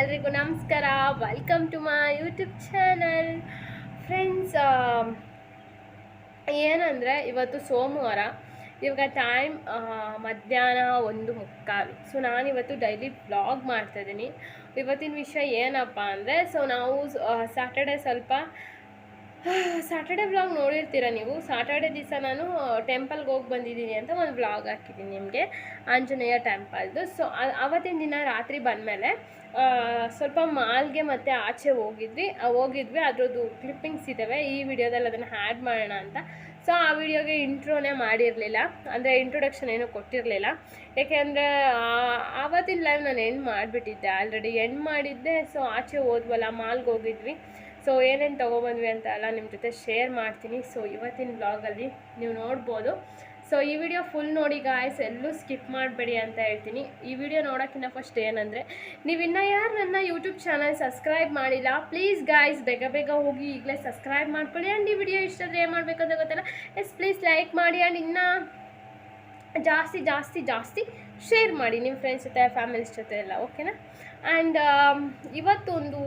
ಎಲ್ರಿಗೂ ನಮಸ್ಕಾರ. Welcome to my YouTube channel friends ಏನಂದರೆ ಇವತ್ತು ಸೋಮವಾರ. ಇವಾಗ ಟೈಮ್ ಮಧ್ಯಾಹ್ನ ಒಂದು ಮುಕ್ಕಾಲು. ಸೊ ನಾನಿವತ್ತು ಡೈಲಿ ಬ್ಲಾಗ್ ಮಾಡ್ತಾಯಿದ್ದೀನಿ ಇವತ್ತಿನ ವಿಷಯ ಏನಪ್ಪ ಅಂದರೆ ಸೊ ನಾವು ಸ್ಯಾಟರ್ಡೆ ಸ್ವಲ್ಪ ಸ್ಯಾಟರ್ಡೆ ವ್ಲಾಗ್ ನೋಡಿರ್ತೀರ ನೀವು? ಸ್ಯಾಟರ್ಡೆ ದಿವಸ ನಾನು ಟೆಂಪಲ್ಗೆ ಹೋಗಿ ಬಂದಿದ್ದೀನಿ ಅಂತ ಒಂದು ವ್ಲಾಗ್ ಹಾಕಿದ್ದೀನಿ ನಿಮಗೆ, ಆಂಜನೇಯ ಟೆಂಪಲ್ದು ಸೊ ಅವತ್ತಿನ ದಿನ ರಾತ್ರಿ ಬಂದಮೇಲೆ ಸ್ವಲ್ಪ ಮಾಲ್ಗೆ ಮತ್ತು ಆಚೆ ಹೋಗಿದ್ವಿ ಹೋಗಿದ್ವಿ. ಅದರದ್ದು ಕ್ಲಿಪ್ಪಿಂಗ್ಸ್ ಇದ್ದಾವೆ ಈ ವಿಡಿಯೋದಲ್ಲಿ ಅದನ್ನು ಆ್ಯಡ್ ಮಾಡೋಣ ಅಂತ. ಸೊ ಆ ವಿಡಿಯೋಗೆ ಇಂಟ್ರೋನೇ ಮಾಡಿರಲಿಲ್ಲ, ಅಂದರೆ ಇಂಟ್ರೊಡಕ್ಷನ್ ಏನೂ ಕೊಟ್ಟಿರಲಿಲ್ಲ. ಯಾಕೆಂದರೆ ಆವತ್ತಿನ ಲೈವ್ ನಾನು ಎಂಡ್ ಮಾಡಿಬಿಟ್ಟಿದ್ದೆ ಆಲ್ರೆಡಿ ಎಂಡ್ ಮಾಡಿದ್ದೆ ಸೊ ಆಚೆ ಹೋದ್ವಲ್ಲ, ಮಾಲ್ಗೆ ಹೋಗಿದ್ವಿ. ಸೊ ಏನೇನು ತೊಗೊಬಂದ್ವಿ ಅಂತ ಎಲ್ಲ ನಿಮ್ಮ ಜೊತೆ ಶೇರ್ ಮಾಡ್ತೀನಿ. ಸೊ ಇವತ್ತಿನ ಬ್ಲಾಗಲ್ಲಿ ನೀವು ನೋಡ್ಬೋದು. ಸೊ ಈ ವಿಡಿಯೋ ಫುಲ್ ನೋಡಿ ಗಾಯ್ಸ್ ಎಲ್ಲೂ ಸ್ಕಿಪ್ ಮಾಡಬೇಡಿ ಅಂತ ಹೇಳ್ತೀನಿ. ಈ ವಿಡಿಯೋ ನೋಡೋಕ್ಕಿಂತ ಫಸ್ಟ್ ಏನಂದರೆ, ನೀವು ಇನ್ನೂ ಯಾರು ನನ್ನ ಯೂಟ್ಯೂಬ್ ಚಾನಲ್ ಸಬ್ಸ್ಕ್ರೈಬ್ ಮಾಡಿಲ್ಲ ಪ್ಲೀಸ್ ಗಾಯ್ಸ್ ಬೇಗ ಬೇಗ ಹೋಗಿ ಈಗಲೇ ಸಬ್ಸ್ಕ್ರೈಬ್ ಮಾಡ್ಕೊಳ್ಳಿ. ಆ್ಯಂಡ್ ಈ ವಿಡಿಯೋ ಇಷ್ಟ ಆದರೆ ಏನು ಮಾಡಬೇಕಂತ ಗೊತ್ತಲ್ಲ? ಎಸ್ ಪ್ಲೀಸ್ ಲೈಕ್ ಮಾಡಿ ಆ್ಯಂಡ್ ಇನ್ನೂ ಜಾಸ್ತಿ ಜಾಸ್ತಿ ಜಾಸ್ತಿ ಶೇರ್ ಮಾಡಿ ನಿಮ್ಮ ಫ್ರೆಂಡ್ಸ್ ಜೊತೆ ಫ್ಯಾಮಿಲಿಸ್ ಜೊತೆ ಎಲ್ಲ ಓಕೆನಾ ಆ್ಯಂಡ್ ಇವತ್ತೊಂದು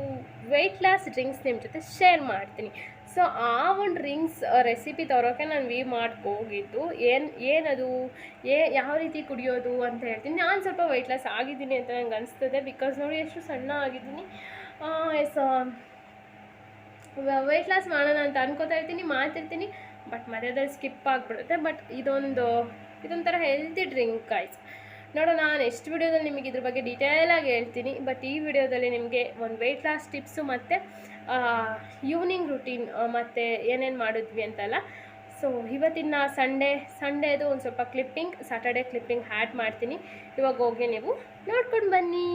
ವೆಯ್ಟ್ ಲಾಸ್ ಡ್ರಿಂಕ್ಸ್ ನಿಮ್ಮ ಜೊತೆ ಶೇರ್ ಮಾಡ್ತೀನಿ. ಸೊ ಆ ಒಂದು ಡ್ರಿಂಕ್ಸ್ ರೆಸಿಪಿ ತರೋಕೆ ನಾನು ವಿ ಮಾಡ್ಕೊ ಹೋಗಿದ್ದು. ಏನು, ಏನದು? ಏ, ಯಾವ ರೀತಿ ಕುಡಿಯೋದು ಅಂತ ಹೇಳ್ತೀನಿ. ನಾನು ಸ್ವಲ್ಪ ವೆಯ್ಟ್ ಲಾಸ್ ಆಗಿದ್ದೀನಿ ಅಂತ ನಂಗೆ ಅನಿಸ್ತದೆ. ಬಿಕಾಸ್ ನೋಡಿ ಎಷ್ಟು ಸಣ್ಣ ಆಗಿದ್ದೀನಿ. ಎಸ್ ವೆಯ್ಟ್ ಲಾಸ್ ಮಾಡೋಣ ಅಂತ ಅನ್ಕೋತಾ ಇರ್ತೀನಿ, ಮಾಡ್ತಿರ್ತೀನಿ. ಬಟ್ ಮಧ್ಯದಲ್ಲಿ ಸ್ಕಿಪ್ ಆಗಿಬಿಡುತ್ತೆ. ಬಟ್ ಇದೊಂದು, ಇದೊಂಥರ ಹೆಲ್ತಿ ಡ್ರಿಂಕ್ ಆಯ್ತು ನೋಡೋಣ ನಾನು ನೆಕ್ಸ್ಟ್ ವಿಡಿಯೋದಲ್ಲಿ ನಿಮಗೆ ಇದ್ರ ಬಗ್ಗೆ ಡೀಟೇಲಾಗಿ ಹೇಳ್ತೀನಿ ಬಟ್ ಈ ವಿಡಿಯೋದಲ್ಲಿ ನಿಮಗೆ ಒಂದು ವೆಯ್ಟ್ ಲಾಸ್ ಟಿಪ್ಸು ಮತ್ತು ಈವ್ನಿಂಗ್ ರುಟೀನ್ ಮತ್ತು ಏನೇನು ಮಾಡಿದ್ವಿ ಅಂತಲ್ಲ. ಸೊ ಇವತ್ತಿನ ಸಂಡೇ ಸಂಡೇದು ಒಂದು ಸ್ವಲ್ಪ ಕ್ಲಿಪ್ಪಿಂಗ್ ಸ್ಯಾಟರ್ಡೆ ಕ್ಲಿಪ್ಪಿಂಗ್ ಆ್ಯಡ್ ಮಾಡ್ತೀನಿ. ಇವಾಗ ಹೋಗಿ ನೀವು ನೋಡ್ಕೊಂಡು ಬನ್ನಿ.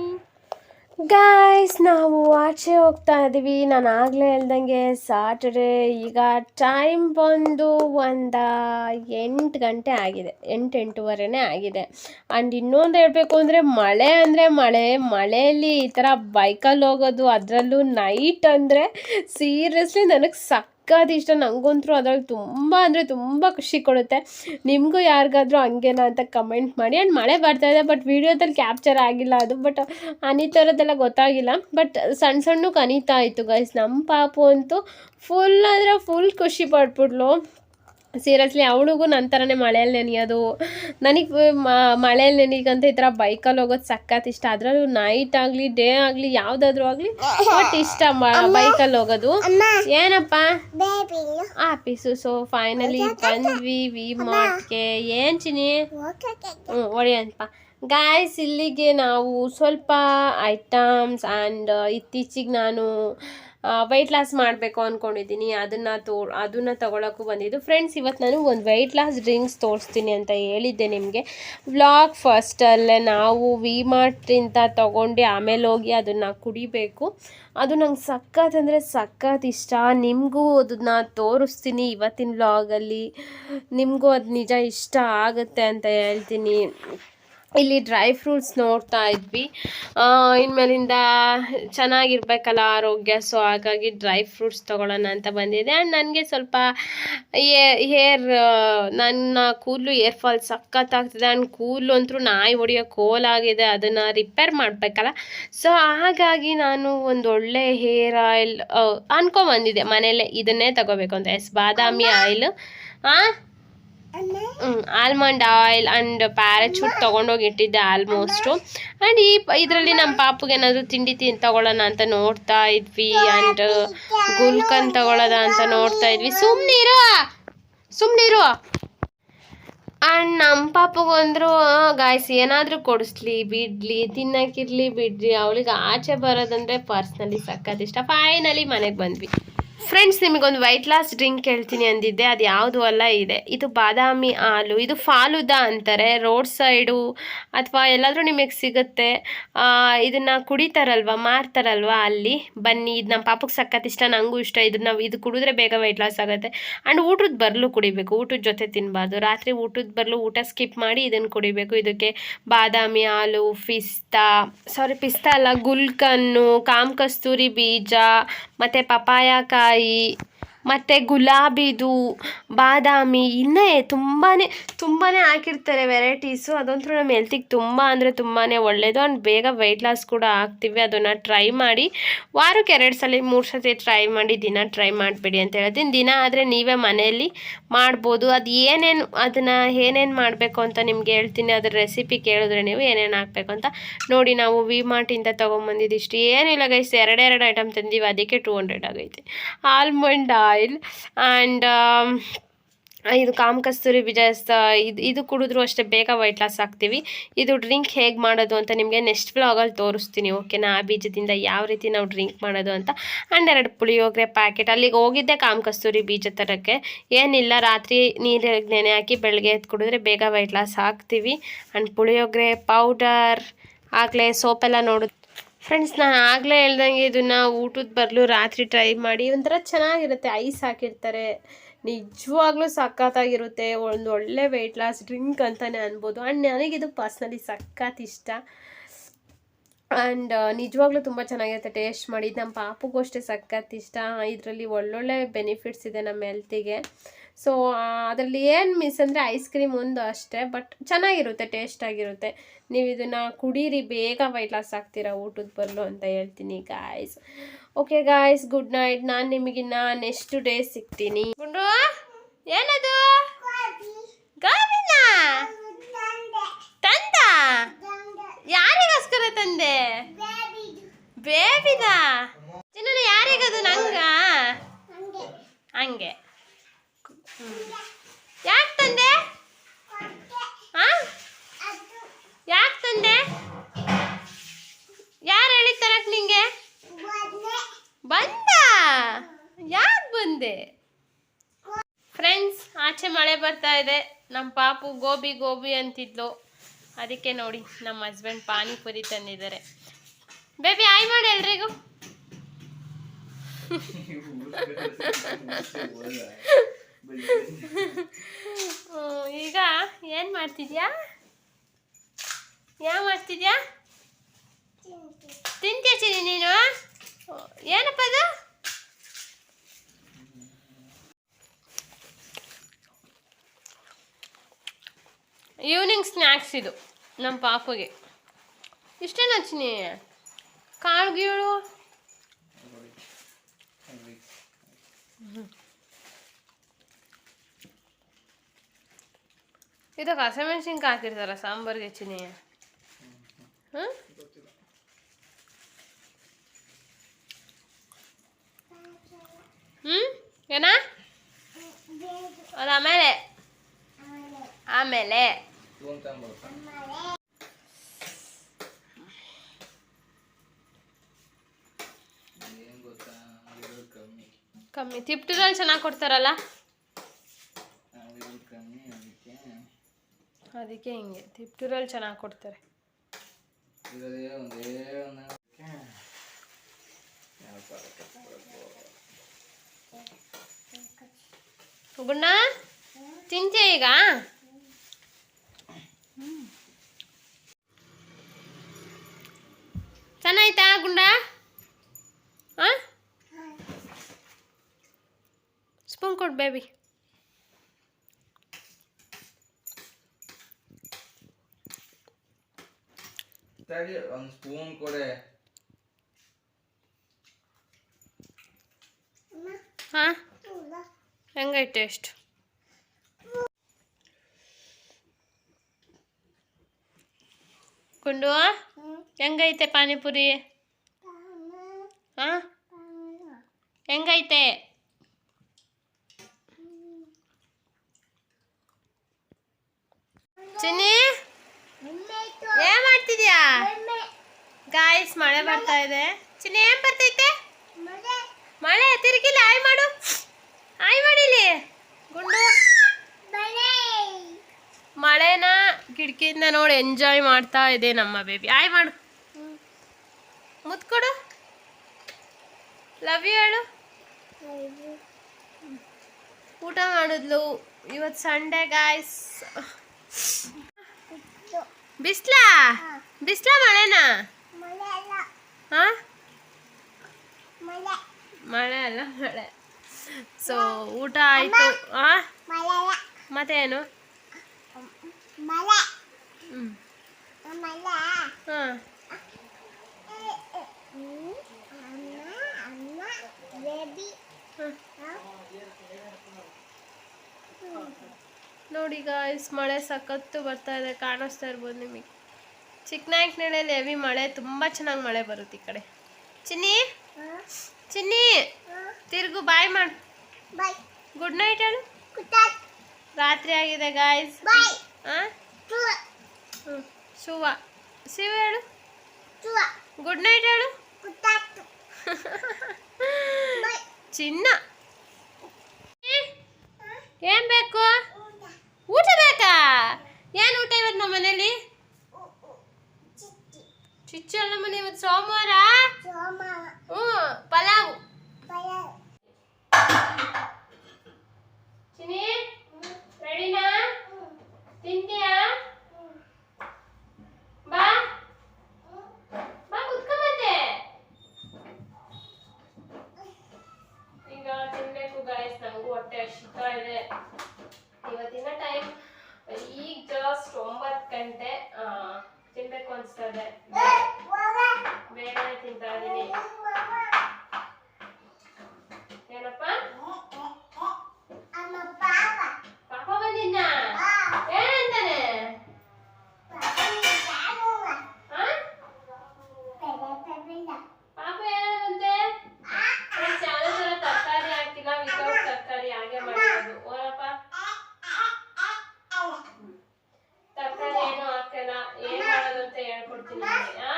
ಗಾಯ್ಸ್ ನಾವು ಆಚೆ ಹೋಗ್ತಾ ಇದ್ದೀವಿ ನಾನು ಆಗಲೇ ಹೇಳ್ದಂಗೆ ಸಾಟರ್ಡೇ ಈಗ ಟೈಮ್ ಬಂದು ಒಂದು ಎಂಟು ಗಂಟೆ ಆಗಿದೆ. ಎಂಟು, ಎಂಟೂವರೆನೇ ಆಗಿದೆ. ಆ್ಯಂಡ್ ಇನ್ನೊಂದು ಹೇಳಬೇಕು ಅಂದರೆ ಮಳೆ ಅಂದರೆ ಮಳೆ. ಮಳೆಯಲ್ಲಿ ಈ ಥರ ಬೈಕಲ್ಲಿ ಹೋಗೋದು, ಅದರಲ್ಲೂ ನೈಟ್ ಅಂದರೆ ಸೀರಿಯಸ್ಲಿ ನನಗೆ ಸಖತ್ ಇಷ್ಟ ನನಗಂತೂ ಅದ್ರಲ್ಲಿ ತುಂಬ ಅಂದರೆ ತುಂಬ ಖುಷಿ ಕೊಡುತ್ತೆ. ನಿಮಗೂ ಯಾರಿಗಾದರೂ ಹಂಗೇನಾ ಅಂತ ಕಮೆಂಟ್ ಮಾಡಿ. ಆ್ಯಂಡ್ ಮಳೆ ಬರ್ತಾ ಇದೆ ಬಟ್ ವಿಡಿಯೋದಲ್ಲಿ ಕ್ಯಾಪ್ಚರ್ ಆಗಿಲ್ಲ ಅದು. ಬಟ್ ಅನಿತರದ್ದೆಲ್ಲ ಗೊತ್ತಾಗಿಲ್ಲ. ಬಟ್ ಸಣ್ಣ ಸಣ್ಣಕ್ಕೆ ಅನಿತಾ ಇತ್ತು ಗೈಸ್ ನಮ್ಮ ಪಾಪು ಅಂತೂ ಫುಲ್ ಅಂದರೆ ಫುಲ್ ಖುಷಿ ಪಟ್ಬಿಟ್ಲು. ಸೀರಿಯಸ್ಲಿ ಅವಳಿಗೂ ನನ್ನ ಥರನೇ ಮಳೆಯಲ್ಲಿ ನೆನೆಯೋದು. ನನಗೆ ಮಳೆಯಲ್ಲಿ ನೆನೆಯಂತ ಈ ಥರ ಬೈಕಲ್ಲಿ ಹೋಗೋದು ಸಖತ್ ಇಷ್ಟ. ಅದರಲ್ಲೂ ನೈಟ್ ಆಗಲಿ ಡೇ ಆಗಲಿ ಯಾವುದಾದ್ರೂ ಆಗಲಿ ಬಟ್ ಇಷ್ಟ ಬೈಕಲ್ಲಿ ಹೋಗೋದು. ಏನಪ್ಪ? ಆಫೀಸು ಸೊ ಫೈನಲಿ ಬಂದ್ವಿ ವಿ ಮಾರ್ಟ್ಗೆ ಏನು ಚಿನಿ ಹ್ಞೂ ಒಳ್ಳೆಯಪ್ಪ ಗಾಯ್ಸ್ ಇಲ್ಲಿಗೆ ನಾವು ಸ್ವಲ್ಪ ಐಟಮ್ಸ್ ಆ್ಯಂಡ್ ಇತ್ತೀಚಿಗೆ ನಾನು ವೆಯ್ಟ್ ಲಾಸ್ ಮಾಡಬೇಕು ಅಂದ್ಕೊಂಡಿದ್ದೀನಿ ಅದನ್ನು ತೋ, ಅದನ್ನು ತೊಗೊಳಕ್ಕೂ ಬಂದಿದ್ದು. ಫ್ರೆಂಡ್ಸ್ ಇವತ್ತು ನಾನು ಒಂದು ವೆಯ್ಟ್ ಲಾಸ್ ಡ್ರಿಂಕ್ಸ್ ತೋರಿಸ್ತೀನಿ ಅಂತ ಹೇಳಿದ್ದೆ ನಿಮಗೆ. ವ್ಲಾಗ್ ಫಸ್ಟಲ್ಲೇ ನಾವು ವಿ ಮಾರ್ಟಿಂದ ತೊಗೊಂಡು ಆಮೇಲೆ ಹೋಗಿ ಅದನ್ನು ಕುಡಿಬೇಕು. ಅದು ನಂಗೆ ಸಖತ್ ಅಂದರೆ ಸಖತ್ ಇಷ್ಟ. ನಿಮಗೂ ಅದನ್ನ ತೋರಿಸ್ತೀನಿ ಇವತ್ತಿನ ವ್ಲಾಗಲ್ಲಿ ನಿಮಗೂ ಅದು ನಿಜ ಇಷ್ಟ ಆಗುತ್ತೆ ಅಂತ ಹೇಳ್ತೀನಿ. ಇಲ್ಲಿ ಡ್ರೈ ಫ್ರೂಟ್ಸ್ ನೋಡ್ತಾ ಇದ್ವಿ. ಇನ್ಮೇಲಿಂದ ಚೆನ್ನಾಗಿರ್ಬೇಕಲ್ಲ ಆರೋಗ್ಯ ಸೊ ಹಾಗಾಗಿ ಡ್ರೈ ಫ್ರೂಟ್ಸ್ ತೊಗೊಳ್ಳೋಣ ಅಂತ ಬಂದಿದೆ. ಆ್ಯಂಡ್ ನನಗೆ ಸ್ವಲ್ಪ ಹೇರ್ ನನ್ನ ಕೂದಲು ಏರ್ ಫಾಲ್ ಸಖತ್ತಾಗ್ತಿದೆ ಆ್ಯಂಡ್ ಕೂದಲು ಅಂತೂ ನಾಯಿ ಹೊಡಿಯೋ ಕೋಲಾಗಿದೆ ಅದನ್ನು ರಿಪೇರ್ ಮಾಡಬೇಕಲ್ಲ. ಸೊ ಹಾಗಾಗಿ ನಾನು ಒಂದು ಒಳ್ಳೆ ಹೇರ್ ಆಯಿಲ್ ಅನ್ಕೊಂಬಂದಿದ್ದೆ ಮನೇಲೆ ಇದನ್ನೇ ತಗೋಬೇಕು ಅಂತ. ಎಸ್ ಬಾದಾಮಿ ಆಯಿಲ್. ಹಾಂ ಆಲ್ಮಂಡ್ ಆಯಿಲ್ ಆ್ಯಂಡ್ ಪ್ಯಾರಾಚೂಟ್ ತೊಗೊಂಡೋಗಿ ಇಟ್ಟಿದ್ದೆ ಆಲ್ಮೋಸ್ಟು ಆ್ಯಂಡ್ ಈ ಇದರಲ್ಲಿ ನಮ್ಮ ಪಾಪುಗೆ ಏನಾದರೂ ತಿಂಡಿ ತಿನ್ ತೊಗೊಳ್ಳೋಣ ಅಂತ ನೋಡ್ತಾ ಇದ್ವಿ ಆ್ಯಂಡ್ ಗುಲ್ಕನ್ ತಗೊಳ್ಳೋದ ಅಂತ ನೋಡ್ತಾ ಇದ್ವಿ. ಸುಮ್ಮನಿರು ಸುಮ್ಮನಿರು ಆ್ಯಂಡ್ ನಮ್ಮ ಪಾಪಗೊಂದ್ರು ಗಾಯ್ಸ್ ಏನಾದರೂ ಕೊಡಿಸ್ಲಿ ಬಿಡ್ಲಿ ತಿನ್ನೋಕ್ಕಿರಲಿ ಬಿಡ್ಲಿ ಅವಳಿಗೆ ಆಚೆ ಬರೋದಂದರೆ ಪರ್ಸ್ನಲಿ ಸಕ್ಕತ್ತಿಷ್ಟ ಇಷ್ಟ. ಫೈನಲಿ ಮನೆಗೆ ಬಂದ್ವಿ. ಫ್ರೆಂಡ್ಸ್ ನಿಮಗೊಂದು ವೈಟ್ ಲಾಸ್ ಡ್ರಿಂಕ್ ಹೇಳ್ತೀನಿ ಅಂದಿದ್ದೆ. ಅದು ಯಾವುದು ಅಲ್ಲ, ಇದೆ. ಇದು ಬಾದಾಮಿ ಹಾಲು. ಇದು ಫಾಲುದ ಅಂತಾರೆ, ರೋಡ್ ಸೈಡು ಅಥವಾ ಎಲ್ಲಾದರೂ ನಿಮಗೆ ಸಿಗುತ್ತೆ. ಇದನ್ನು ಕುಡಿತಾರಲ್ವ, ಮಾರ್ತಾರಲ್ವ ಅಲ್ಲಿ? ಬನ್ನಿ, ಇದು ನಮ್ಮ ಪಾಪಕ್ಕೆ ಸಖತ್ ಇಷ್ಟ ನನಗೂ ಇಷ್ಟ. ಇದನ್ನ ಇದು ಕುಡಿದ್ರೆ ಬೇಗ ವೈಟ್ ಲಾಸ್ ಆಗುತ್ತೆ. ಆ್ಯಂಡ್ ಊಟದ ಬರಲು ಕುಡಿಬೇಕು. ಊಟದ ಜೊತೆ ತಿನ್ನಬಾರ್ದು ರಾತ್ರಿ ಊಟದ ಬರಲು ಊಟ ಸ್ಕಿಪ್ ಮಾಡಿ ಇದನ್ನು ಕುಡಿಬೇಕು. ಇದಕ್ಕೆ ಬಾದಾಮಿ ಹಾಲು, ಪಿಸ್ತಾ ಸಾರಿ ಪಿಸ್ತಾ ಅಲ್ಲ, ಗುಲ್ಕನ್ನು, ಕಾಮ್ ಕಸ್ತೂರಿ ಬೀಜ ಮತ್ತು ಪಪಾಯ ಕಾಯಿ ಮತ್ತು ಗುಲಾಬಿದು, ಬಾದಾಮಿ, ಇನ್ನೇ ತುಂಬಾ ತುಂಬಾ ಹಾಕಿರ್ತಾರೆ ವೆರೈಟೀಸು ಅದಂತೂ ನಮ್ಮ ಹೆಲ್ತಿಗೆ ತುಂಬ ಅಂದರೆ ತುಂಬಾ ಒಳ್ಳೆಯದು ಆ್ಯಂಡ್ ಬೇಗ ವೆಯ್ಟ್ ಲಾಸ್ ಕೂಡ ಆಗ್ತೀವಿ. ಅದನ್ನು ಟ್ರೈ ಮಾಡಿ, ವಾರಕ್ಕೆ ಎರಡು ಸಲ, ಮೂರು ಸತಿ ಟ್ರೈ ಮಾಡಿ, ದಿನ ಟ್ರೈ ಮಾಡಬೇಡಿ ಅಂತ ಹೇಳ್ತೀನಿ ದಿನ ಆದರೆ ನೀವೇ ಮನೆಯಲ್ಲಿ ಮಾಡ್ಬೋದು. ಅದು ಏನೇನು, ಅದನ್ನು ಏನೇನು ಮಾಡಬೇಕು ಅಂತ ನಿಮ್ಗೆ ಹೇಳ್ತೀನಿ. ಅದ್ರ ರೆಸಿಪಿ ಕೇಳಿದ್ರೆ ನೀವು ಏನೇನು ಹಾಕ್ಬೇಕು ಅಂತ ನೋಡಿ. ನಾವು ವಿ ಮಾರ್ಟಿಂದ ತೊಗೊಂಬಂದಿದ್ದು ಇಷ್ಟು. ಏನಿಲ್ಲ ಗೈಸ್ ಎರಡೆರಡು ಐಟಮ್ ತಂದೀವಿ. ಅದಕ್ಕೆ ಟೂ ಹಂಡ್ರೆಡ್ ಆಗೈತೆ. ಆಲ್ಮಂಡ್ ಆಯಿಲ್ ಆ್ಯಂಡ್ ಇದು ಕಾಮಕಸ್ತೂರಿ ಬೀಜ ಇದು ಇದು ಕುಡಿದ್ರೂ ಅಷ್ಟೇ ಬೇಗ ವೈಟ್ ಲಾಸ್ ಆಗ್ತೀವಿ. ಇದು ಡ್ರಿಂಕ್ ಹೇಗೆ ಮಾಡೋದು ಅಂತ ನಿಮಗೆ ನೆಕ್ಸ್ಟ್ ವ್ಲಾಗಲ್ಲಿ ತೋರಿಸ್ತೀನಿ ಓಕೆನಾ ಆ ಬೀಜದಿಂದ ಯಾವ ರೀತಿ ನಾವು ಡ್ರಿಂಕ್ ಮಾಡೋದು ಅಂತ. ಆ್ಯಂಡ್ ಎರಡು ಪುಳಿಯೋಗರೆ ಪ್ಯಾಕೆಟ್ ಅಲ್ಲಿಗೆ ಹೋಗಿದ್ದೆ ಕಾಮಕಸ್ತೂರಿ ಬೀಜ ತರೋಕ್ಕೆ. ಏನಿಲ್ಲ, ರಾತ್ರಿ ನೀರಿಗೆ ನೆನೆ ಹಾಕಿ ಬೆಳಗ್ಗೆ ಎದ್ದು ಕುಡಿದ್ರೆ ಬೇಗ ವೈಟ್ ಲಾಸ್ ಆಗ್ತೀವಿ. ಆ್ಯಂಡ್ ಪುಳಿಯೋಗರೆ ಪೌಡರ್ ಆಗಲೇ ಸೋಪೆಲ್ಲ ನೋಡು ಫ್ರೆಂಡ್ಸ್ ನಾನು ಆಗಲೇ ಹೇಳ್ದಂಗೆ ಇದನ್ನು ಊಟದ ಬರಲು ರಾತ್ರಿ ಟ್ರೈ ಮಾಡಿ ಒಂಥರ ಚೆನ್ನಾಗಿರುತ್ತೆ. ಐಸ್ ಹಾಕಿರ್ತಾರೆ. ನಿಜವಾಗ್ಲೂ ಸಖತ್ತಾಗಿರುತ್ತೆ. ಒಂದು ಒಳ್ಳೆ ವೆಯ್ಟ್ ಲಾಸ್ ಡ್ರಿಂಕ್ ಅಂತಲೇ ಅನ್ಬೋದು. ಆ್ಯಂಡ್ ನನಗಿದು ಪರ್ಸ್ನಲಿ ಸಖತ್ ಇಷ್ಟ. ಆ್ಯಂಡ್ ನಿಜವಾಗ್ಲೂ ತುಂಬ ಚೆನ್ನಾಗಿರುತ್ತೆ. ಟೇಸ್ಟ್ ಮಾಡಿ. ನಮ್ಮ ಪಾಪಗೂ ಅಷ್ಟೇ ಸಖತ್ ಇಷ್ಟ. ಇದರಲ್ಲಿ ಒಳ್ಳೊಳ್ಳೆ ಬೆನಿಫಿಟ್ಸ್ ಇದೆ ನಮ್ಮ ಹೆಲ್ತಿಗೆ ಸೊ ಅದರಲ್ಲಿ ಏನು ಮಿಸ್ ಅಂದರೆ ಐಸ್ ಕ್ರೀಮ್ ಒಂದು ಅಷ್ಟೇ ಬಟ್ ಚೆನ್ನಾಗಿರುತ್ತೆ ಟೇಸ್ಟ್ ಆಗಿರುತ್ತೆ. ನೀವು ಇದನ್ನು ಕುಡೀರಿ, ಬೇಗ ವೈಟ್ ಲಾಸ್ ಆಗ್ತೀರಾ ಊಟದ ಬರಲು ಅಂತ ಹೇಳ್ತೀನಿ guys okay guys good night ನಾನು ನಿಮಗಿನ್ನ ನೆಕ್ಸ್ಟ್ ಡೇ ಸಿಗ್ತೀನಿ. ಗುಂಡು ಏನದು ಗಾವಿನ ತಂದ ಯಾರಿಗೋಸ್ಕರ ತಂದೆ ಬೇಬಿದ ಚಿನ್ನ ಯಾರಿಗದು ನಂಗ ಹಂಗೆ ಯಾಕೆ ತಂದೆ ಹಾ ಯಾಕೆ ತಂದೆ ಯಾರು ಹೇಳಿ ತರಕ್ ನಿಂಗೆ ಬಂದ ಯಾಕೆ ಬಂದೆ? ಫ್ರೆಂಡ್ಸ್ ಆಚೆ ಮಳೆ ಬರ್ತಾ ಇದೆ. ನಮ್ಮ ಪಾಪು ಗೋಬಿ ಗೋಬಿ ಅಂತಿದ್ಲು. ಅದಕ್ಕೆ ನೋಡಿ ನಮ್ಮ ಹಸ್ಬೆಂಡ್ ಪಾನಿಪುರಿ ತಂದಿದ್ದಾರೆ. ಬೇಬಿ ಆಯ್ ಮಾಡಿ ಎಲ್ರಿಗೂ. ಈಗ ಏನು ಮಾಡ್ತಿದ್ಯಾ? ಯಾವ ಮಾಡ್ತಿದ್ಯಾ ತಿಂತೀಯ ಚಿನಿ ನೀನು ಏನಪ್ಪ ಅದು ಈವ್ನಿಂಗ್ ಸ್ನ್ಯಾಕ್ಸ್ ಇದು, ನಮ್ಮ ಪಾಪುಗೆ. ಇಷ್ಟೇ ನಚ್ಚಿನಿ ಕಾಳು ಗೀಳು? ಇದಕ್ಕೆ ಹಸಿಮೆಣ್ಸಿನ್ಕಾಯಿ ಹಾಕಿರ್ತಾರ ಸಾಂಬಾರ್ಗೆ ಹೆಚ್ಚಿನಿ ಹಾಂ ಹ್ಞೂ ಏನ? ಅದು ಆಮೇಲೆ ಆಮೇಲೆ. ಕಮ್ಮಿ. ತಿಪ್ಟಿದಲ್ಲಿ ಚೆನ್ನಾಗಿ ಕೊಡ್ತಾರಲ್ಲ? ಅದಕ್ಕೆ ಹಿಂಗೆ. ತಿಪ್ಟೂರಲ್ಲಿ ಚೆನ್ನಾಗಿ ಕೊಡ್ತಾರೆ. ಗುಣ್ಣ ತಿಂತೀಯ ಈಗ? ಚೆನ್ನಾಯ್ತಾ ಗುಂಡ? ಹಾಂ ಸ್ಪೂನ್ ಕೊಡು ಬೇಬಿ ಒಂದು ಸ್ಪೂನ್ ಕೊಡೆ. ಹಾಂ? ಹೆಂಗೈತೆ ಟೇಸ್ಟ್ ಗುಂಡು? ಹೆಂಗೈತೆ ಪಾನಿಪುರಿ? ಹಾಂ? ಹೆಂಗೈತೆ? ಚಿನ್ನಿ? ಏನ್ ಮಾಡ್ತಿದ್ಯಾ? ಗಾಯ್ಸ್ ಮಳೆ ಬರ್ತಾ ಇದೆ. ಚಿನ್ನಿ ಏನ್ ಬರ್ತೈತೆ? ಮಳೆ ತಿರುಗಿಲ್ಲ ಆಯ್ ಮಾಡು. ಆಯ್ ಮಾಡಿಲಿ. ಗುಂಡು. ಮಳೆನ ಕಿಟಕಿಯಿಂದ ನೋಡಿ ಎಂಜಾಯ್ ಮಾಡ್ತಾ ಇದೆ ನಮ್ಮ ಬೇಬಿ ಆಯ್ ಮಾಡು. ಮುತ್ಕೊಡು ಲವ್ ಯು ಹೇಳು. ಊಟ ಮಾಡಿದ್ಲು ಇವತ್ತು ಸಂಡೇ ಗಾಯ್ಸ್ ಬಿಸ್ಲಾ? ಬಿಸ್ಲಾ ಮಳೆನಾ? ಹಾ ಮಳೆ ಅಲ್ಲ ಮಳೆ. ಸೊ ಊಟ ಆಯಿತು. ಹ್ಮ್. ಮತ್ತೇನು ನೋಡಿ ಗಾಯ್ಸ್ ಮಳೆ ಸಖತ್ತು ಬರ್ತಾ ಇದೆ ಕಾಣಿಸ್ತಾ ಇರ್ಬೋದು ನಿಮಗೆ. ಚಿಕ್ಕನಾಯಕನಹಳ್ಳಿಯಲ್ಲಿ ಹೆವಿ ಮಳೆ ತುಂಬ ಚೆನ್ನಾಗಿ ಮಳೆ ಬರುತ್ತೆ ಈ ಕಡೆ. ಚಿನ್ನಿ? ಚಿನ್ನಿ? ತಿರ್ಗು ಬಾಯ್ ಮಾಡು. ಗುಡ್ ನೈಟ್ ಹೇಳು. ರಾತ್ರಿ ಆಗಿದೆ ಗಾಯ್ಸ್ ಹಾಂ ಹ್ಞೂ ಶಿವ ಶಿವ ಹೇಳು. ಗುಡ್ ನೈಟ್ ಹೇಳು. ಚಿನ್ನ ಏನ್ ಬೇಕು ಊಟ ಬೇಕಾ ಏನ್ ಊಟ ಇವತ್ತು ನಮ್ಮ ಮನೇಲಿ ಚಿಚ್ಚು ಅಲ್ಲ ಮನೆ ಇವತ್ತು ಸೋಮವಾರ ಹ್ಞೂ ಪಲಾವ್ ಚಿನಿ ರೆಡಿನಾ ತಿಂತೀಯಾ ಬಾ ಬಾ ಕುತ್ಕೊ ಮತ್ತೆ ಈಗ ತಿನ್ಬೇಕು ಗಾಯ್ಸ್ ಹಸಿತಾ ಇದೆ ಇವತ್ತಿನ ಟೈಮ್ ಈಗ ಜಸ್ಟ್ ಒಂಬತ್ತು ಗಂಟೆ ತಿನ್ಬೇಕು ಅನ್ಸ್ತಾ ಇದೆ. ಬೇಗನೆ ತಿಂತಾ ಇದೀನಿ ಏನಪ್ಪ ಪಾಪ ಬಂದಿದ್ದ ಏನಂತಾನೆ ಆ? ಪಾಪ ಏನಂತೆ ಫ್ರೆಂಡ್ಸ್ ಯಾವುದೇ ಥರ ತರಕಾರಿ ಹಾಕಿಲ್ಲ ವಿತೌಟ್ ತರಕಾರಿ ಹಾಗೆ ಮಾಡಿರೋದು ಓರಪ್ಪ ತರಕಾರಿ ಏನು ಹಾಕಲ್ಲ ಏನ್ ಮಾಡೋದು ಅಂತ ಹೇಳ್ಕೊಡ್ತೀನಿ ನಿಮ್ಗೆ, ಆ?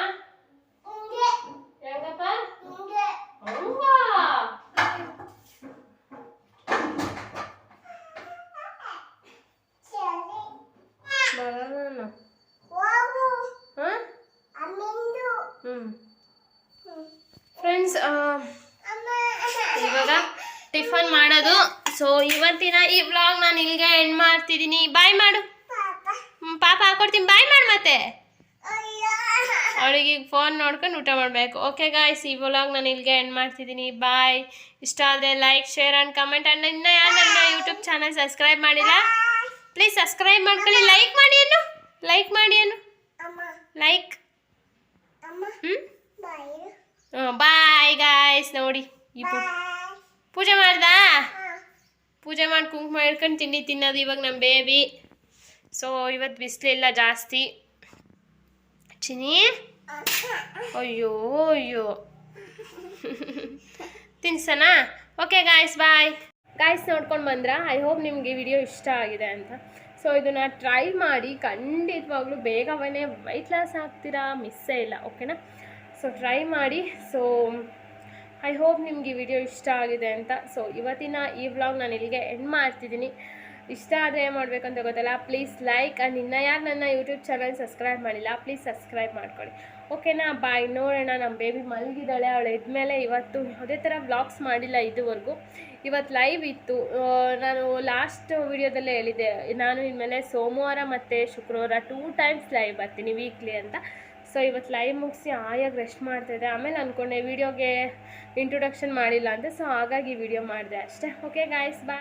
ಹೆಂಗಪ್ಪ ಹೌದಾ? ಬರಲ್ಲ ನಾನು. ಆ? ಹ್ಮ್ ಫ್ರೆಂಡ್ಸ್ ಇವಾಗ ಟಿಫನ್ ಮಾಡೋದು ಇವತ್ತಿನ ಈ ವ್ಲಾಗ್ ನಾನು ಇಲ್ಲಿಗೆ ಎಂಡ್ ಮಾಡ್ತಿದ್ದೀನಿ ಬಾಯ್ ಮಾಡು. ಪಾಪ. ಹಾಕೊಡ್ತೀನಿ. ಬಾಯ್ ಮಾಡು ಮತ್ತೆ. ಅವಳಿಗೆ ಈಗ ಫೋನ್ ನೋಡ್ಕೊಂಡು ಊಟ ಮಾಡಬೇಕು. ಓಕೆ ಗಾಯ್ಸ್ ಈ ವ್ಲಾಗ್ ನಾನು ಇಲ್ಲಿಗೆ ಎಂಡ್ ಮಾಡ್ತಿದ್ದೀನಿ ಬಾಯ್ ಇಷ್ಟ ಆದರೆ like share and comment and ಇನ್ನೂ ಯಾರು ನನ್ನ ಯೂಟ್ಯೂಬ್ ಚಾನಲ್ ಸಬ್ಸ್ಕ್ರೈಬ್ ಮಾಡಿಲ್ಲ ಪ್ಲೀಸ್ ಸಬ್ಸ್ಕ್ರೈಬ್ ಮಾಡ್ಕೊಳ್ಳಿ. ಲೈಕ್ ಮಾಡಿ ಏನು ಲೈಕ್ ಮಾಡಿ ಏನು ಲೈಕ್ ಹ್ಞೂ ಬಾಯ್ ಗಾಯ್ಸ್ ನೋಡಿ ಈ ಪೂಜೆ ಮಾಡ್ದಾ? ಪೂಜೆ ಮಾಡಿ ಕುಂಕುಮ ಹಿಡ್ಕೊಂಡು ತಿಂಡಿ ತಿನ್ನೋದು ಇವಾಗ ನಮ್ಮ ಬೇಬಿ. ಸೊ ಇವತ್ತು ಬಿಸಿಲಿಲ್ಲ ಜಾಸ್ತಿ. ಚಿನಿ ಅಯ್ಯೋ ಅಯ್ಯೋ. ತಿನ್ಸನಾ? ಓಕೆ ಗಾಯ್ಸ್ ಬಾಯ್ ಗಾಯ್ಸ್ ನೋಡ್ಕೊಂಡು ಬಂದ್ರ? ಐ ಹೋಪ್ ನಿಮಗೆ ವಿಡಿಯೋ ಇಷ್ಟ ಆಗಿದೆ ಅಂತ. ಸೊ ಇದನ್ನು ಟ್ರೈ ಮಾಡಿ ಖಂಡಿತವಾಗ್ಲೂ ಬೇಗವೇ ವೈಟ್ ಲಾಸ್ ಆಗ್ತೀರಾ? ಮಿಸ್ಸೇ ಇಲ್ಲ ಓಕೆನಾ ಸೊ ಟ್ರೈ ಮಾಡಿ. ಸೊ ಐ ಹೋಪ್ ನಿಮಗೆ ವಿಡಿಯೋ ಇಷ್ಟ ಆಗಿದೆ ಅಂತ. ಸೊ ಇವತ್ತಿನ ಈ ವ್ಲಾಗ್ ನಾನು ಇಲ್ಲಿಗೆ ಎಂಡ್ ಮಾಡ್ತಿದ್ದೀನಿ. ಇಷ್ಟ ಆದರೆ ಏನು ಮಾಡಬೇಕಂತ ಗೊತ್ತಲ್ಲ ಪ್ಲೀಸ್ ಲೈಕ್ ಆ್ಯಂಡ್ ಇನ್ನು ಯಾರು ನನ್ನ ಯೂಟ್ಯೂಬ್ ಚಾನಲ್ ಸಬ್ಸ್ಕ್ರೈಬ್ ಮಾಡಿಲ್ಲ ಪ್ಲೀಸ್ ಸಬ್ಸ್ಕ್ರೈಬ್ ಮಾಡ್ಕೊಳ್ಳಿ. ಓಕೆನಾ ಬಾಯ್ ನೋಡೋಣ ನಮ್ಮ ಬೇಬಿ ಮಲಗಿದ್ದಾಳೆ, ಅವಳು ಎದ್ಮೇಲೆ ಇವತ್ತು ಯಾವುದೇ ಥರ ವ್ಲಾಗ್ಸ್ ಮಾಡಿಲ್ಲ ಇದುವರೆಗೂ. ಇವತ್ತು ಲೈವ್ ಇತ್ತು. ನಾನು ಲಾಸ್ಟ್ ವಿಡಿಯೋದಲ್ಲೇ ಹೇಳಿದ್ದೆ, ನಾನು ಇನ್ಮೇಲೆ ಸೋಮವಾರ ಮತ್ತು ಶುಕ್ರವಾರ ಟೂ ಟೈಮ್ಸ್ ಲೈವ್ ಬರ್ತೀನಿ ವೀಕ್ಲಿ ಅಂತ. ಸೊ ಇವತ್ತು ಲೈವ್ ಮುಗಿಸಿ ಆಯಾಗಿ ರೆಸ್ಟ್ ಮಾಡ್ತಾಯಿದ್ದೆ ಆಮೇಲೆ ಅಂದ್ಕೊಂಡೆ ವೀಡಿಯೋಗೆ ಇಂಟ್ರೊಡಕ್ಷನ್ ಮಾಡಿಲ್ಲ ಅಂತ. ಸೊ ಹಾಗಾಗಿ ವಿಡಿಯೋ ಮಾಡಿದೆ ಅಷ್ಟೇ. ಓಕೆ ಗಾಯ್ಸ್ ಬಾಯ್